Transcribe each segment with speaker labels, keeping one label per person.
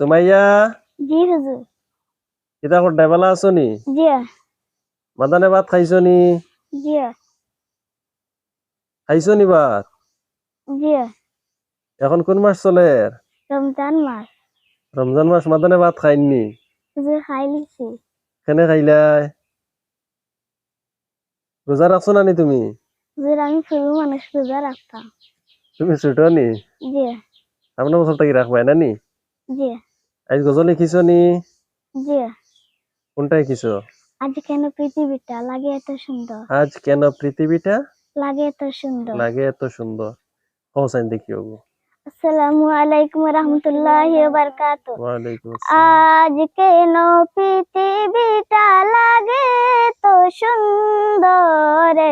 Speaker 1: সুমাইয়া?
Speaker 2: জি হুজুর।
Speaker 1: বেলা আছো নি
Speaker 2: জি।
Speaker 1: মাদানে ভাত খাইছো নি
Speaker 2: জি।
Speaker 1: খাইছো নি ভাত?
Speaker 2: জি।
Speaker 1: এখন কোন মাস চলে?
Speaker 2: রমজান মাস।
Speaker 1: রমজান মাস মাদানে ভাত খাইনি
Speaker 2: হুজুর খাই লিছি।
Speaker 1: কেনে খাইলাই রোজা রাখছো না নি তুমি?
Speaker 2: হুজুর আমি মানুষ রোজা রাখতাম
Speaker 1: তুমি ছোট নি?
Speaker 2: জি।
Speaker 1: আপনার বছর থাকি রাখবাই না নি?
Speaker 2: জি।
Speaker 1: আজ গজল লিখিছো নি?
Speaker 2: জি।
Speaker 1: কোনটা লিখিছো?
Speaker 2: আজ কেন পৃথিবীটা লাগে এত সুন্দর?
Speaker 1: আজ কেন পৃথিবীটা
Speaker 2: লাগে এত সুন্দর?
Speaker 1: লাগে এত সুন্দর? হোসাইন দেখি ওগো
Speaker 2: আসসালামু আলাইকুম রহমতুল্লাহি ওয়া
Speaker 1: আলাইকুম আসসালাম।
Speaker 2: আজ কেন পৃথিবীটা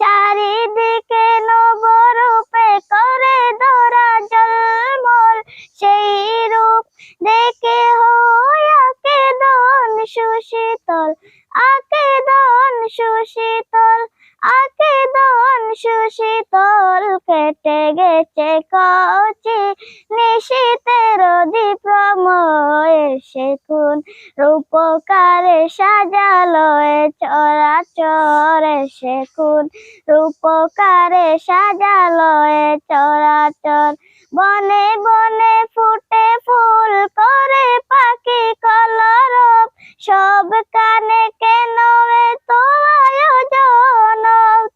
Speaker 2: চারিদিকে নবরূপে করে ধরা জলমল। সেই রূপ দেখে হয়াকে দন সুশীতল, আকে দন সুশীতল, আকে দন সুশীতল কেটে গেছে কচি। নিশীতের দীপ্রময় সে কোন রূপকারে সাজালো সে কোন রূপকারে সাজালো চরাচর বনে বনে ফুটে ফুল করে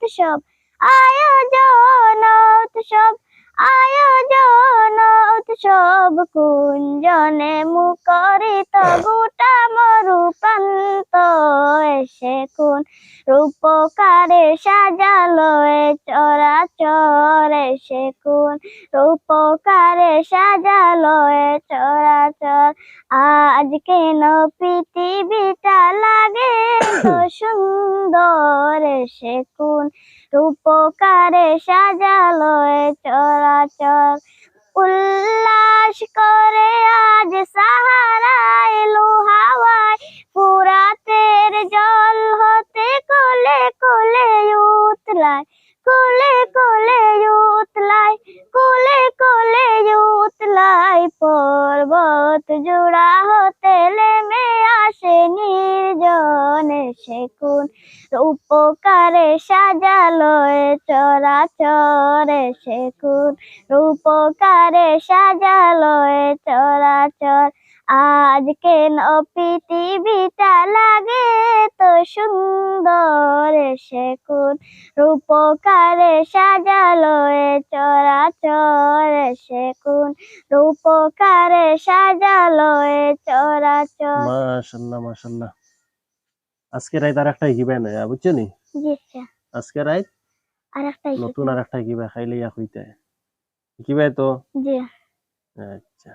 Speaker 2: উৎসব আয়োজন উৎসব আয়োজন উৎসব কুঞ্জনে মুখরিত গোটা মরু প্রান্ত এসে কোন রূপকারে সাজালো এ চরাচর এসে কোন রূপকারে সাজালো চরাচর। আজ কেন পৃথিবীটা লাগে তো সুন্দর সে রূপকারে সাজালো চরাচর। উল্লাস করে আজ সাহারায় লোহাওয়ায় ফুরাতের জল হতে কোলে কোলে উতলায়, কোলে কোলে উতলায়, কোলে কোলে উতলায় পর্বত সে কোন রূপকারে সাজালো চরাচরে সে কোন রূপকারে সাজালো চরাচর। আজ কেন পৃথিবীটা লাগে তো সুন্দর সে কোন রূপকারে সাজালো চরাচর সে কোন রূপকারে সাজালো চরাচর।
Speaker 1: মাশাল্লাহ মাশাল্লাহ। আজকে রাত আর একটা হিবা নাই বুঝছো নি
Speaker 2: জি আচ্ছা
Speaker 1: আজকে রাত
Speaker 2: আর একটা
Speaker 1: নতুন আর একটা হিবা খাইলে ইয়া হইতে হিবাই তো
Speaker 2: জি
Speaker 1: আচ্ছা